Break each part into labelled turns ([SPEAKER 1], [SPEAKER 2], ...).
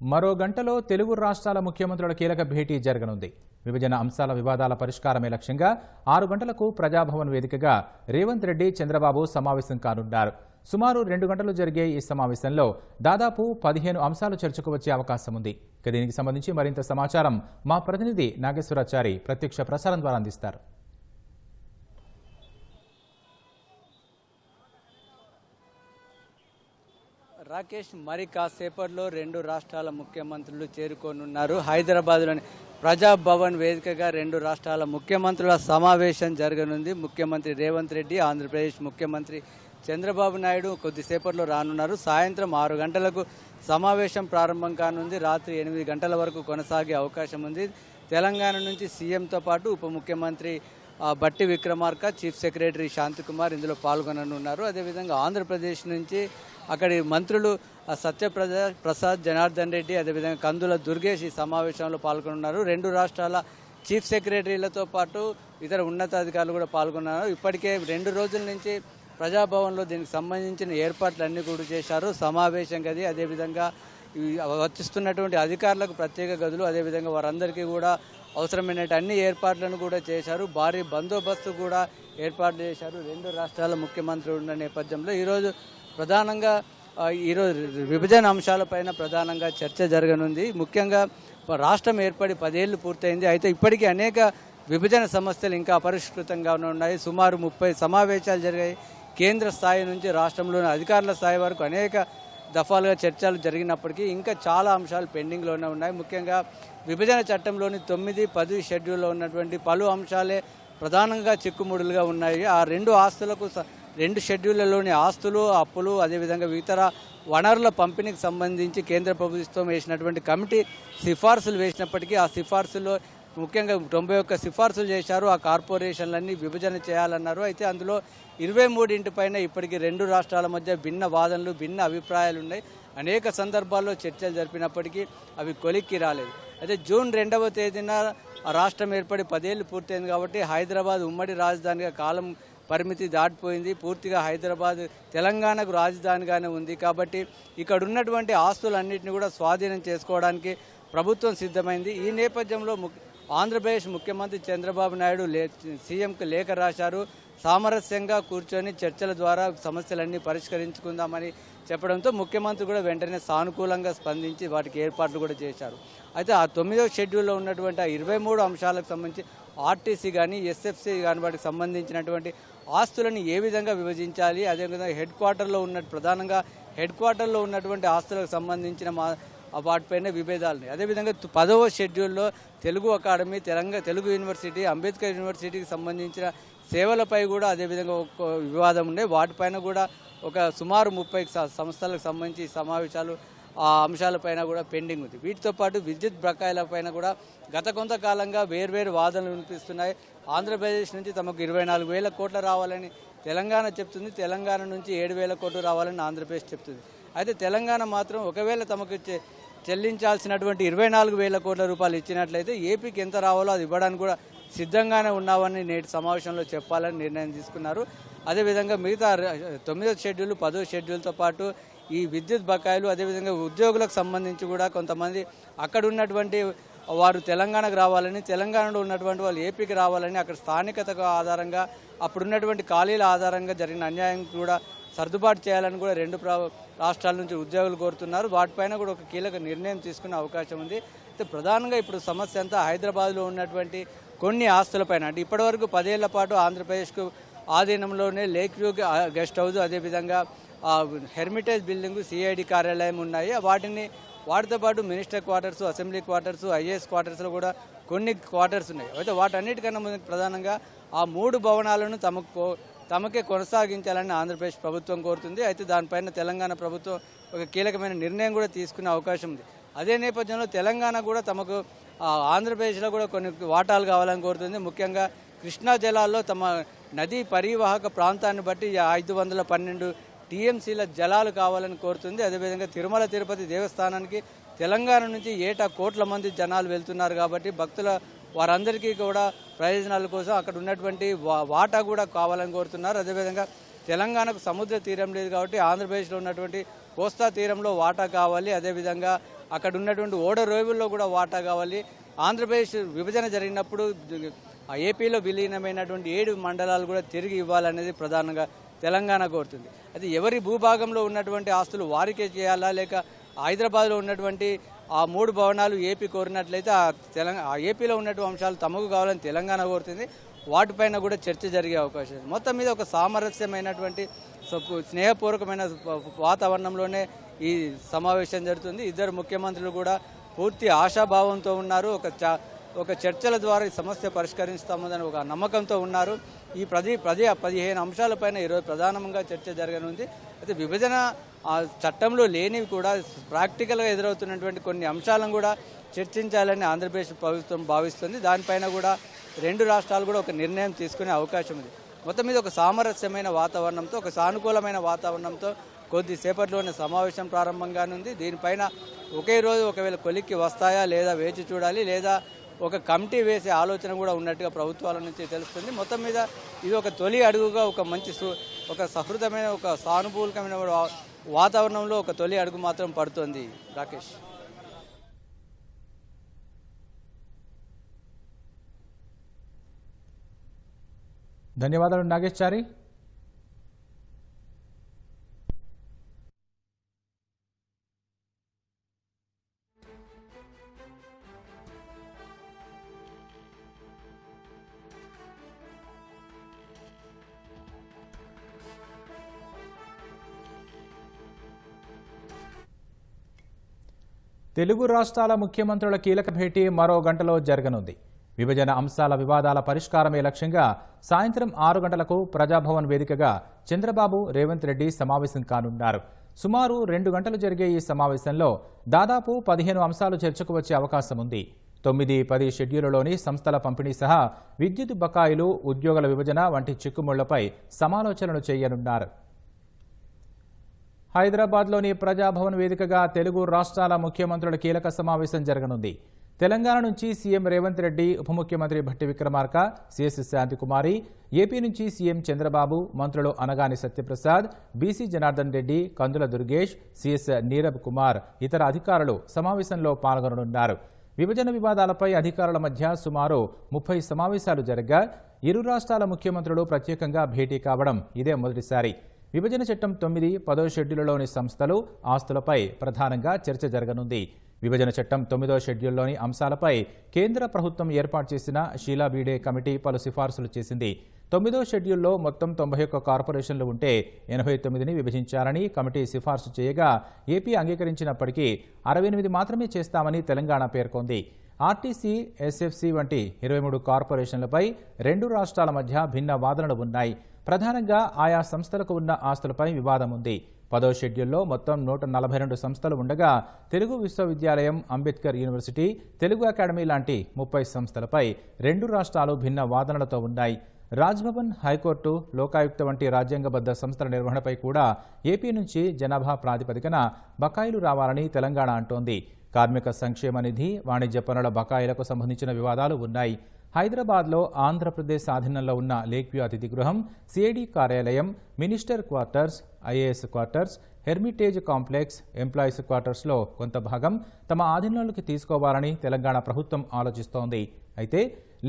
[SPEAKER 1] మరో గంటలో తెలుగు రాష్ట్రాల ముఖ్యమంత్రుల కీలక భేటీ జరగనుంది. విభజన అంశాల వివాదాల పరిష్కారమే లక్ష్యంగా ఆరు గంటలకు ప్రజాభవన్ వేదికగా రేవంత్ రెడ్డి చంద్రబాబు సమావేశం కానున్నారు. సుమారు రెండు గంటలు జరిగే ఈ సమావేశంలో దాదాపు పదిహేను అంశాలు చర్చకు వచ్చే అవకాశం ఉంది. ఇక దీనికి సంబంధించి మరింత సమాచారం మా ప్రతినిధి నాగేశ్వరాచారి ప్రత్యక్ష ప్రసారం ద్వారా అందిస్తారు.
[SPEAKER 2] రాకేష్ మరి కాసేపట్లో రెండు రాష్ట్రాల ముఖ్యమంత్రులు చేరుకోనున్నారు. హైదరాబాద్లోని ప్రజాభవన్ వేదికగా రెండు రాష్ట్రాల ముఖ్యమంత్రుల సమావేశం జరగనుంది. ముఖ్యమంత్రి రేవంత్ రెడ్డి ఆంధ్రప్రదేశ్ ముఖ్యమంత్రి చంద్రబాబు నాయుడు కొద్దిసేపట్లో రానున్నారు. సాయంత్రం ఆరు గంటలకు సమావేశం ప్రారంభం కానుంది. రాత్రి ఎనిమిది గంటల వరకు కొనసాగే అవకాశం ఉంది. తెలంగాణ నుంచి సీఎంతో పాటు ఉప ముఖ్యమంత్రి బట్టి విక్రమార్క చీఫ్ సెక్రటరీ శాంతికుమార్ ఇందులో పాల్గొననున్నారు. అదేవిధంగా ఆంధ్రప్రదేశ్ నుంచి అక్కడి మంత్రులు సత్యప్రద ప్రసాద్ జనార్దన్ రెడ్డి అదేవిధంగా కందుల దుర్గేష్ ఈ సమావేశంలో పాల్గొన్నారు రెండు రాష్ట్రాల చీఫ్ సెక్రటరీలతో పాటు ఇతర ఉన్నతాధికారులు కూడా పాల్గొన్నారు. ఇప్పటికే రెండు రోజుల నుంచి ప్రజాభవన్లో దీనికి సంబంధించిన ఏర్పాట్లన్నీ కూడా చేశారు. సమావేశం గది అదేవిధంగా వర్తిస్తున్నటువంటి అధికారులకు ప్రత్యేక గదులు అదేవిధంగా వారందరికీ కూడా అవసరమైన అన్ని ఏర్పాట్లను కూడా చేశారు. భారీ బందోబస్తు కూడా ఏర్పాటు చేశారు. రెండు రాష్ట్రాల ముఖ్యమంత్రులు ఉన్న నేపథ్యంలో ఈరోజు ప్రధానంగా ఈరోజు విభజన అంశాలపైన ప్రధానంగా చర్చ జరగనుంది. ముఖ్యంగా రాష్ట్రం ఏర్పడి పదేళ్ళు పూర్తయింది. అయితే ఇప్పటికీ అనేక విభజన సమస్యలు ఇంకా అపరిష్కృతంగా ఉన్నాయి. సుమారు ముప్పై సమావేశాలు జరిగాయి. కేంద్ర స్థాయి నుంచి రాష్ట్రంలోని అధికారుల స్థాయి వరకు అనేక దఫాలుగా చర్చలు జరిగినప్పటికీ ఇంకా చాలా అంశాలు పెండింగ్లోనే ఉన్నాయి. ముఖ్యంగా విభజన చట్టంలోని తొమ్మిది పది షెడ్యూల్లో ఉన్నటువంటి పలు అంశాలే ప్రధానంగా చిక్కుముడులుగా ఉన్నాయి. ఆ రెండు ఆస్తులకు స- రెండు షెడ్యూళ్ళలోని ఆస్తులు అప్పులు అదేవిధంగా ఇతర వనరుల పంపిణీకి సంబంధించి కేంద్ర ప్రభుత్వం వేసినటువంటి కమిటీ సిఫార్సులు వేసినప్పటికీ ఆ సిఫార్సులో ముఖ్యంగా తొంభై ఒక్క సిఫార్సులు చేశారు. ఆ కార్పొరేషన్లన్నీ విభజన చేయాలన్నారు. అయితే అందులో ఇరవై మూడింటి పైన ఇప్పటికీ రెండు రాష్ట్రాల మధ్య భిన్న వాదనలు భిన్న అభిప్రాయాలు ఉన్నాయి అనేక సందర్భాల్లో చర్చలు జరిపినప్పటికీ అవి కొలిక్కి రాలేదు. అయితే జూన్ రెండవ తేదీన రాష్ట్రం ఏర్పడి పదేళ్ళు పూర్తయింది కాబట్టి హైదరాబాద్ ఉమ్మడి రాజధానిగా కాలం పరిమితి దాటిపోయింది. పూర్తిగా హైదరాబాద్ తెలంగాణకు రాజధానిగానే ఉంది కాబట్టి ఇక్కడ ఉన్నటువంటి ఆస్తులన్నింటినీ కూడా స్వాధీనం చేసుకోవడానికి ప్రభుత్వం సిద్ధమైంది. ఈ నేపథ్యంలో ము- ఆంధ్రప్రదేశ్ ముఖ్యమంత్రి చంద్రబాబు నాయుడు లే సీఎంకు లేఖ రాశారు. సామరస్యంగా కూర్చొని చర్చల ద్వారా సమస్యలన్నీ పరిష్కరించుకుందామని చెప్పడంతో ముఖ్యమంత్రి కూడా వెంటనే సానుకూలంగా స్పందించి వాటికి ఏర్పాట్లు కూడా చేశారు. అయితే ఆ తొమ్మిదవ షెడ్యూల్లో ఉన్నటువంటి ఆ ఇరవై మూడు అంశాలకు సంబంధించి ఆర్టీసీ కానీ ఎస్ఎఫ్సి కానీ వాటికి సంబంధించినటువంటి ఆస్తులను ఏ విధంగా విభజించాలి? అదేవిధంగా హెడ్ క్వార్టర్లో ఉన్న ప్రధానంగా హెడ్ క్వార్టర్లో ఉన్నటువంటి ఆస్తులకు సంబంధించిన మా వాటిపైన విభేదాలు ఉన్నాయి. అదేవిధంగా పదవ షెడ్యూల్లో తెలుగు అకాడమీ తెలంగాణ తెలుగు యూనివర్సిటీ అంబేద్కర్ యూనివర్సిటీకి సంబంధించిన సేవలపై కూడా అదేవిధంగా ఒక వివాదం ఉండే. వాటిపైన కూడా ఒక సుమారు ముప్పై సంస్థలకు సంబంధించి సమావేశాలు ఆ అంశాలపైన కూడా పెండింగ్ ఉంది. వీటితో పాటు విద్యుత్ బకాయిలపైన కూడా గత కొంతకాలంగా వేర్వేరు వాదనలు వినిపిస్తున్నాయి. ఆంధ్రప్రదేశ్ నుంచి తమకు ఇరవై నాలుగు వేల కోట్లు రావాలని తెలంగాణ చెప్తుంది. తెలంగాణ నుంచి ఏడు వేల కోట్లు రావాలని ఆంధ్రప్రదేశ్ చెప్తుంది. అయితే తెలంగాణ మాత్రం ఒకవేళ తమకు ఇచ్చే చెల్లించాల్సినటువంటి ఇరవై నాలుగు వేల కోట్ల రూపాయలు ఇచ్చినట్లయితే ఏపీకి ఎంత రావాలో అది ఇవ్వడానికి కూడా సిద్ధంగానే ఉన్నామని నేటి సమావేశంలో చెప్పాలని నిర్ణయం తీసుకున్నారు. అదేవిధంగా మిగతా తొమ్మిదో షెడ్యూల్ పదో షెడ్యూల్తో పాటు ఈ విద్యుత్ బకాయిలు అదేవిధంగా ఉద్యోగులకు సంబంధించి కూడా కొంతమంది అక్కడ ఉన్నటువంటి వారు తెలంగాణకు రావాలని తెలంగాణలో ఉన్నటువంటి వాళ్ళు ఏపీకి రావాలని అక్కడ స్థానికతకు ఆధారంగా అప్పుడున్నటువంటి ఖాళీల ఆధారంగా జరిగిన అన్యాయం కూడా సర్దుబాటు చేయాలని కూడా రెండు రాష్ట్రాల నుంచి ఉద్యోగులు కోరుతున్నారు. వాటిపైన కూడా ఒక కీలక నిర్ణయం తీసుకునే అవకాశం ఉంది. అయితే ప్రధానంగా ఇప్పుడు సమస్య అంతా హైదరాబాద్లో ఉన్నటువంటి కొన్ని ఆస్తులపైన. అంటే ఇప్పటివరకు పదేళ్ళ పాటు ఆంధ్రప్రదేశ్కు ఆధీనంలోనే లేక్ వ్యూ గెస్ట్ హౌస్ అదేవిధంగా హెర్మిటేజ్ బిల్డింగ్ సిఐడి కార్యాలయం ఉన్నాయి. వాటిని వాటితో పాటు minister quarters assembly quarters IAS క్వార్టర్స్లో కూడా కొన్ని క్వార్టర్స్ ఉన్నాయి. అయితే వాటన్నిటికన్నా ముందు ప్రధానంగా ఆ మూడు భవనాలను తమకు కో- తమకే కొనసాగించాలని ఆంధ్రప్రదేశ్ ప్రభుత్వం కోరుతుంది. అయితే దానిపైన తెలంగాణ ప్రభుత్వం ఒక కీలకమైన నిర్ణయం కూడా తీసుకునే అవకాశం ఉంది. అదే నేపథ్యంలో తెలంగాణ కూడా తమకు ఆంధ్రప్రదేశ్లో కూడా కొన్ని వాటాలు కావాలని కోరుతుంది. ముఖ్యంగా కృష్ణా జలాల్లో తమ నదీ పరివాహక ప్రాంతాన్ని బట్టి ఐదు వందల పన్నెండు టీఎంసీల జలాలు కావాలని కోరుతుంది. అదేవిధంగా తిరుమల తిరుపతి దేవస్థానానికి తెలంగాణ నుంచి ఏటా కోట్ల మంది జనాలు వెళ్తున్నారు కాబట్టి భక్తుల వారందరికీ కూడా ప్రయోజనాల కోసం అక్కడ ఉన్నటువంటి వా- వాటా కూడా కావాలని కోరుతున్నారు. అదేవిధంగా తెలంగాణకు సముద్ర తీరం లేదు కాబట్టి ఆంధ్రప్రదేశ్లో ఉన్నటువంటి కోస్తా తీరంలో వాటా కావాలి. అదేవిధంగా అక్కడ ఉన్నటువంటి ఓడ రేవుల్లో కూడా వాటా కావాలి. ఆంధ్రప్రదేశ్ విభజన జరిగినప్పుడు ఏపీలో విలీనమైనటువంటి ఏడు మండలాలు కూడా తిరిగి ఇవ్వాలనేది ప్రధానంగా తెలంగాణ కోరుతుంది. అది ఎవరి భూభాగంలో ఉన్నటువంటి ఆస్తులు వారికే చేయాలా లేక హైదరాబాద్లో ఉన్నటువంటి ఆ మూడు భవనాలు ఏపీ కోరినట్లయితే ఆ తెలంగాణ ఆ ఏపీలో ఉన్నటువంటి అంశాలు తమకు కావాలని తెలంగాణ కోరుతుంది. వాటిపైన కూడా చర్చ జరిగే అవకాశం ఉంది. మొత్తం మీద ఒక సామరస్యమైనటువంటి సపు- స్నేహపూర్వకమైన వాతావరణంలోనే ఈ సమావేశం జరుగుతుంది. ఇద్దరు ముఖ్యమంత్రులు కూడా పూర్తి ఆశాభావంతో ఉన్నారు. ఒక చా ఒక చర్చల ద్వారా ఈ సమస్య పరిష్కరిస్తామని ఒక నమ్మకంతో ఉన్నారు. ఈ ప్రతి ప్రతి పదిహేను అంశాలపైన ఈరోజు ప్రధానంగా చర్చ జరగనుంది. అయితే విభజన చట్టంలో లేనివి కూడా ప్రాక్టికల్గా ఎదురవుతున్నటువంటి కొన్ని అంశాలను కూడా చర్చించాలని ఆంధ్రప్రదేశ్ ప్రభుత్వం భావిస్తుంది. దానిపైన కూడా రెండు రాష్ట్రాలు కూడా ఒక నిర్ణయం తీసుకునే అవకాశం ఉంది. మొత్తం మీద ఒక సామరస్యమైన వాతావరణంతో ఒక సానుకూలమైన వాతావరణంతో కొద్దిసేపట్లోనే సమావేశం ప్రారంభంగానుంది. దీనిపైన ఒకే రోజు ఒకవేళ కొలిక్కి వస్తాయా లేదా వేచి చూడాలి లేదా ఒక కమిటీ వేసే ఆలోచన కూడా ఉన్నట్టుగా ప్రభుత్వాల నుంచి తెలుస్తుంది. మొత్తం మీద ఇది ఒక తొలి అడుగుగా ఒక మంచి సు- ఒక సహృదమైన ఒక సానుకూలకమైన వాతావరణంలో ఒక తొలి అడుగు మాత్రం పడుతుంది రాకేష్.
[SPEAKER 1] ధన్యవాదాలు నాగేశ్చారి తెలుగు రాష్ట్రాల ముఖ్యమంత్రుల కీలక భేటీ మరో గంటలో జరగనుంది. విభజన అంశాల వివాదాల పరిష్కారమే లక్ష్యంగా సాయంత్రం ఆరు గంటలకు ప్రజాభవన్ వేదికగా చంద్రబాబు రేవంత్ రెడ్డి సమావేశం కానున్నారు. సుమారు రెండు గంటలు జరిగే ఈ సమావేశంలో దాదాపు పదిహేను అంశాలు చర్చకు వచ్చే అవకాశం ఉంది. తొమ్మిది పది షెడ్యూళ్ళలోని సంస్థల పంపిణీ సహా విద్యుత్ బకాయిలు ఉద్యోగుల విభజన వంటి చిక్కుముళ్ళపై సమాలోచనలు చేయనున్నారు. హైదరాబాద్లోని ప్రజాభవన్ వేదికగా తెలుగు రాష్ట్రాల ముఖ్యమంత్రుల కీలక సమావేశం జరగనుంది. తెలంగాణ నుంచి సీఎం రేవంత్ రెడ్డి ఉప ముఖ్యమంత్రి భట్టి విక్రమార్క సిఎస్ శాంతికుమారి ఏపీ నుంచి సీఎం చంద్రబాబు మంత్రులు అనగాని సత్యప్రసాద్ బీసీ జనార్దన్ రెడ్డి కందుల దుర్గేష్ సిఎస్ నీరబ్ కుమార్ ఇతర అధికారులు సమావేశంలో పాల్గొననున్నారు. విభజన వివాదాలపై అధికారుల మధ్య సుమారు ముప్పై సమావేశాలు జరగ్గా ఇరు రాష్ట్రాల ముఖ్యమంత్రులు ప్రత్యేకంగా భేటీ కావడం ఇదే మొదటిసారి. విభజన చట్టం తొమ్మిది పదో షెడ్యూల్లోని సంస్థలు ఆస్తులపై ప్రధానంగా చర్చ జరగనుంది. విభజన చట్టం తొమ్మిదో షెడ్యూల్లోని అంశాలపై కేంద్ర ప్రభుత్వం ఏర్పాటు చేసిన షీలా బీడే కమిటీ పలు సిఫార్సులు చేసింది. తొమ్మిదో షెడ్యూల్లో మొత్తం తొంభై ఒక్క కార్పొరేషన్లు ఉంటే ఎనభై తొమ్మిదిని విభజించాలని కమిటీ సిఫార్సు చేయగా ఏపీ అంగీకరించినప్పటికీ అరవై ఎనిమిది మాత్రమే చేస్తామని తెలంగాణ పేర్కొంది. ఆర్టీసీ ఎస్ఎఫ్సి వంటి ఇరవై మూడు కార్పొరేషన్లపై రెండు రాష్ట్రాల మధ్య భిన్న వాదనలు ఉన్నాయి. ప్రధానంగా ఆయా సంస్థలకు ఉన్న ఆస్తులపై వివాదం ఉంది. పదో షెడ్యూల్లో మొత్తం నూట నలభై రెండు సంస్థలు ఉండగా తెలుగు విశ్వవిద్యాలయం అంబేద్కర్ యూనివర్సిటీ తెలుగు అకాడమీ లాంటి ముప్పై సంస్థలపై రెండు రాష్ట్రాలు భిన్న వాదనలతో ఉన్నాయి. రాజ్భవన్ హైకోర్టు లోకాయుక్త వంటి రాజ్యాంగబద్ధ సంస్థల నిర్వహణపై కూడా ఏపీ నుంచి జనాభా ప్రాతిపదికన బకాయిలు రావాలని తెలంగాణ అంటోంది. కార్మిక సంక్షేమ నిధి వాణిజ్య పనుల బకాయిలకు సంబంధించిన వివాదాలు ఉన్నాయి. హైదరాబాద్లో ఆంధ్రప్రదేశ్ ఆధీనంలో ఉన్న లేక్వ్యూ అతిథి గృహం సిఐడి కార్యాలయం minister quarters IAS quarters hermitage complex employees క్వార్టర్స్లో కొంత భాగం తమ ఆధీనంలోకి తీసుకోవాలని తెలంగాణ ప్రభుత్వం ఆలోచిస్తోంది. అయితే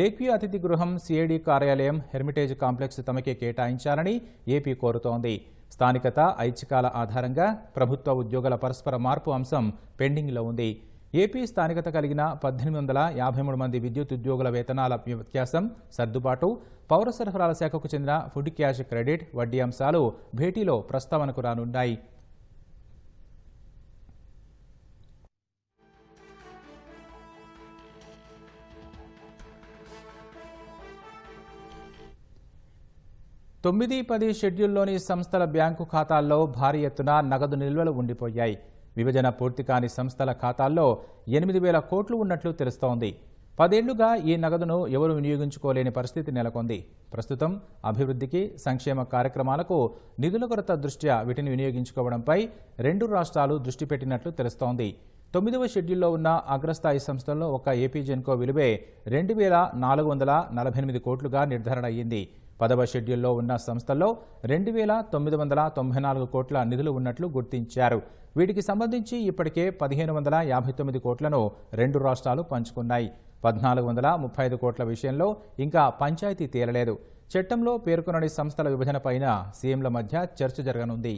[SPEAKER 1] లేక్వ్యూ అతిథి గృహం సిఐడి కార్యాలయం హెర్మిటేజ్ కాంప్లెక్స్ తమకే కేటాయించాలని ఏపీ కోరుతోంది. స్థానికత ఐచ్ఛికాల ఆధారంగా ప్రభుత్వ ఉద్యోగుల పరస్పర మార్పు అంశం పెండింగ్లో ఉంది. ఏపీ స్థానికత కలిగిన పద్దెనిమిది వందల యాభై మూడు మంది విద్యుత్ ఉద్యోగుల వేతనాల వ్యత్యాసం సర్దుబాటు పౌర సరఫరాల శాఖకు చెందిన ఫుడ్ క్యాష్ క్రెడిట్ వడ్డీ అంశాలు భేటీలో ప్రస్తావనకు రానున్నాయి. తొమ్మిది పది షెడ్యూల్లోని సంస్థల బ్యాంకు ఖాతాల్లో భారీ ఎత్తున నగదు నిల్వలు ఉండిపోయాయి. విభజన పూర్తి కాని సంస్థల ఖాతాల్లో ఎనిమిది వేల కోట్లు ఉన్నట్లు తెలుస్తోంది. పదేళ్ళుగా ఈ నగదును ఎవరు వినియోగించుకోలేని పరిస్థితి నెలకొంది. ప్రస్తుతం అభివృద్ధికి సంక్షేమ కార్యక్రమాలకు నిధుల కొరత దృష్ట్యా వీటిని వినియోగించుకోవడంపై రెండు రాష్ట్రాలు దృష్టి పెట్టినట్లు తెలుస్తోంది. తొమ్మిదవ షెడ్యూల్లో ఉన్న అగ్రస్థాయి సంస్థల్లో ఒక ఏపీ జెన్కో విలువే రెండు వేల నాలుగు వందల నలభై ఎనిమిది కోట్లుగా నిర్ధారణ అయ్యింది. పదవ షెడ్యూల్లో ఉన్న సంస్థల్లో రెండు వేల తొమ్మిది వందల తొంభై నాలుగు కోట్ల నిధులు ఉన్నట్లు గుర్తించారు. వీటికి సంబంధించి ఇప్పటికే పదిహేను వందల యాభై తొమ్మిది కోట్లను రెండు రాష్ట్రాలు పంచుకున్నాయి. పద్నాలుగు వందల ముప్పై ఐదు కోట్ల విషయంలో ఇంకా పంచాయతీ తేలలేదు. చట్టంలో పేర్కొనని సంస్థల విభజనపైన సీఎంల మధ్య చర్చ జరగనుంది.